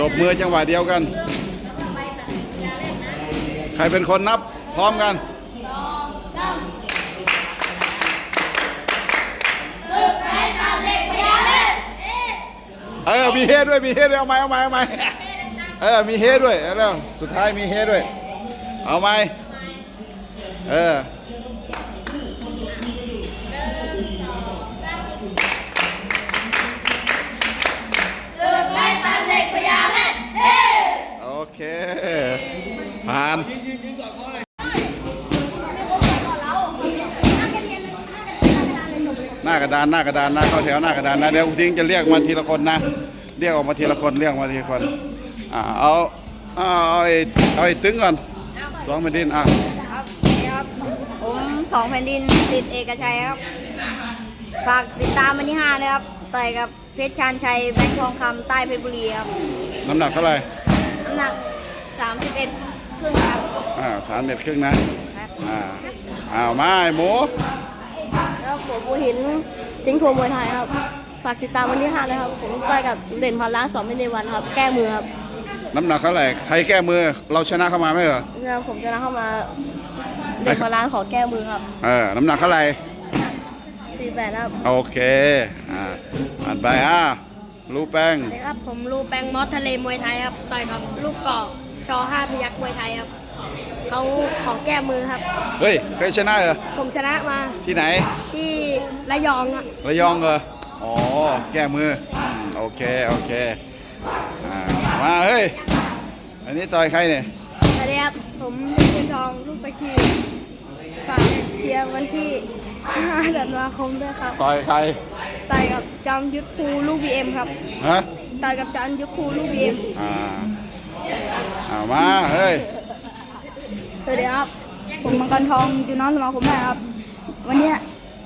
ตบมือจังหวะเดียวกัน ใครเป็นคนนับพร้อมกันเออมีเฮด้วยมีเฮด้วยเอาไหมเอาไหมเอาไหมเออมีเฮด้วยแล้วสุดท้ายมีเฮด้วย เอาไหมเออ อเคผ่านหน้ากระดานหน้ากระดานนะเข้าแถวหน้ากระดานนะเดี๋ยวทิ้งจะเรียกมาทีละคนนะเรียกออกมาทีละคนเรียกมาทีละคนอ่าเอาเอาเอาไอ้เอาไอ้ตึงก่อนสองแผ่นดินอะครับนี่ครับผมสองแผ่นดินติดเอกชัยครับฝากติดตามวันที่ห้าด้วยครับต่อยกับเพชรชานชัยแบงค์ทองคำใต้เพชรบุรีครับน้ำหนักเท่าไหร่น้ำหนัก 31ครึ่งครับอ่าสามเม็ดครึ่งนะครับอ่าอ้าวมาไอ้หมู แล้วผมบูหินทิ้งทัวร์มวยไทยครับ ฝากติดตามวันที่ห้านะครับ ผมต่อยกับเด่นพันล้านสองไม่ในวันครับ แก้มือครับน้ำหนักเท่าไหร่ ใครแก้มือ เราชนะเข้ามาไหมเหรอเนี่ยผมชนะเข้ามาเด่นพันล้านขอแก้มือครับเออ น้ำหนักเท่าไหร่ สี่แปดครับโอเค อ่าอ่านไปอะรู้แป้ง สวัสดีครับ ผมรูแปงมอสทะเลมวยไทยครับ ต่อยกับลูกเกาะ ชอห้าพยักมวยไทยครับเขาขอแก้มือครับ เฮ้ยเคยชนะเหรอ ผมชนะมาที่ไหน ที่ระยองครับระยองเหรอ อ๋อ แก้มืออืมโอเค โอเคอ่ามาเฮ้ย อันนี้ต่อยใครเนี่ย สวัสดีครับ ผมเป็นทองลูกตะคีฝากเชียร์วันที่5ธันวาคมด้วยครับต่อยใคร ต่อยกับจอมยุทธภูลูกบีเอ็มครับฮะ ต่อยกับจอมยุทธภูลูกบีเอ็มอ่า เอามา เฮ้ย สวัสดีครับ ผมมังกรทองจุน้องสมาคมแม่ครับ วันนี้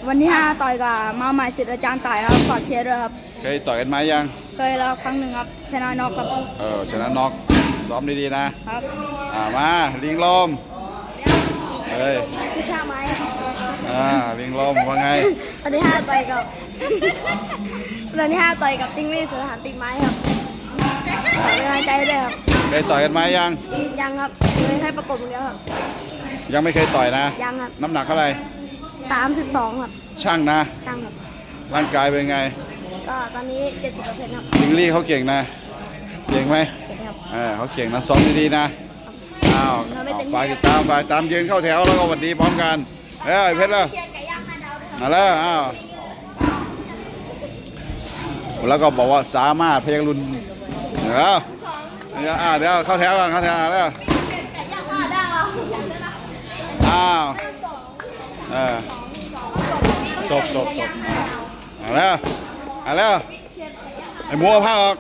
วันที่ห้าต่อยกับมาใหม่ศิษย์อาจารย์ต่ายครับฝากเชียร์ด้วยครับ เคยต่อยกันมายัง เคยแล้วครั้งหนึ่งครับ ชนะน็อกครับ เออ ชนะน็อก ซ้อมดีๆนะ ครับอ่ามาลิงลมเฮ้ยที่ท่าไม้ครับอ่าลิงลมว่าไง วันที่ห้าต่อยกับ วันที่ห้าต่อยกับจิ้งหรีดสุรหันติดไม้ครับขอเป็นกำลังใจให้ด้วยครับ เคยต่อยกันมายัง ยังครับเลยให้ประกบอย่างเดียวครับ ยังไม่เคยต่อยนะ ยังครับ น้ำหนักเท่าไหร่สามสิบสองครับ ช่างนะ ช่างครับ ร่างกายเป็นไง ก็ตอนนี้เจ็ดสิบเปอร์เซ็นต์ครับลิงลี่เขาเก่งนะ เก่งไหมเก่งครับเออเขาเก่งนะซ้อมดีๆนะ อ้าวเราไม่เต็มที่ฝ่ายติดตามฝ่ายตามยืนเข้าแถวแล้วก็หวัดดีพร้อมกันเอ้ยเพชรเลยมาแล้วอ้าวแล้วก็บอกว่าสามารถพยักรุนเดี๋ยว เดี๋ยวอ่าเดี๋ยวเข้าแถวกันเข้าแถวแล้วอ้าวเออจบจบจบเอาแล้วเอาแล้วไอ้หมูเอาผ้าออก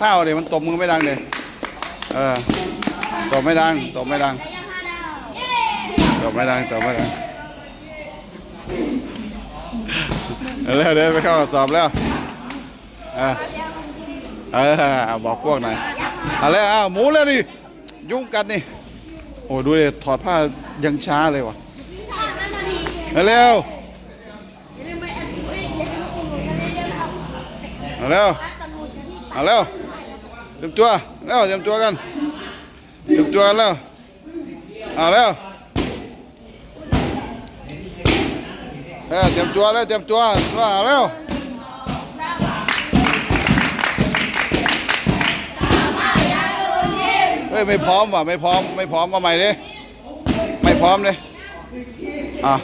ผ้าเดี๋ยวมันตบมือไม่ดังเลยเออตบไม่ดังตบไม่ดังตบไม่ดังตบไม่ดังเอาแล้วเดี๋ยวไปเข้าสอบแล้วเออเออเอบอกพวกหน่อย อาแล้วหมูแล้วดิยุ่งกันนี่โอ้ดูดิถอดผ้ายังช้าเลยวะเอาเร็วเอาเร็วเอาเร็วเตรียมตัวเร็วเตรียมตัวกันเตรียมตัวกันแล้วเอาเร็วเออเตรียมตัวแล้วเตรียมตัวตัวเอาเร็ว ฮ้ยไม่พร้อมว่ะไม่พร้อมไม่พร้อมมาใหม่ดิไม่พร้อมเลยอะ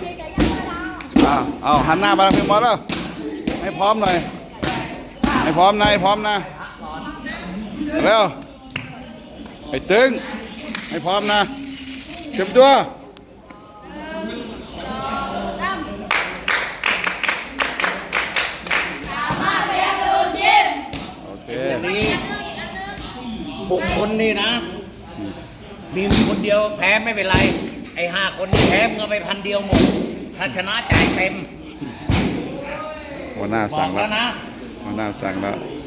อะเอาหันหน้ามาทางพี่หมอแล้วให้พร้อมหน่อยให้พร้อมนะให้พร้อมนะเร็วไอ้ตึงให้พร้อมนะเตรียมตัวโอเค นี้หกคนนี่นะ มีคนเดียวแพ้ไม่เป็นไร ไอ้ห้าคนนี่แพ้มึงเอาไปพันเดียวหมด ถ้าชนะจ่ายเต็มหัวหน้าบอสั่งกแล้แล้ววนะ หัวหน้าสั่งแล้วเ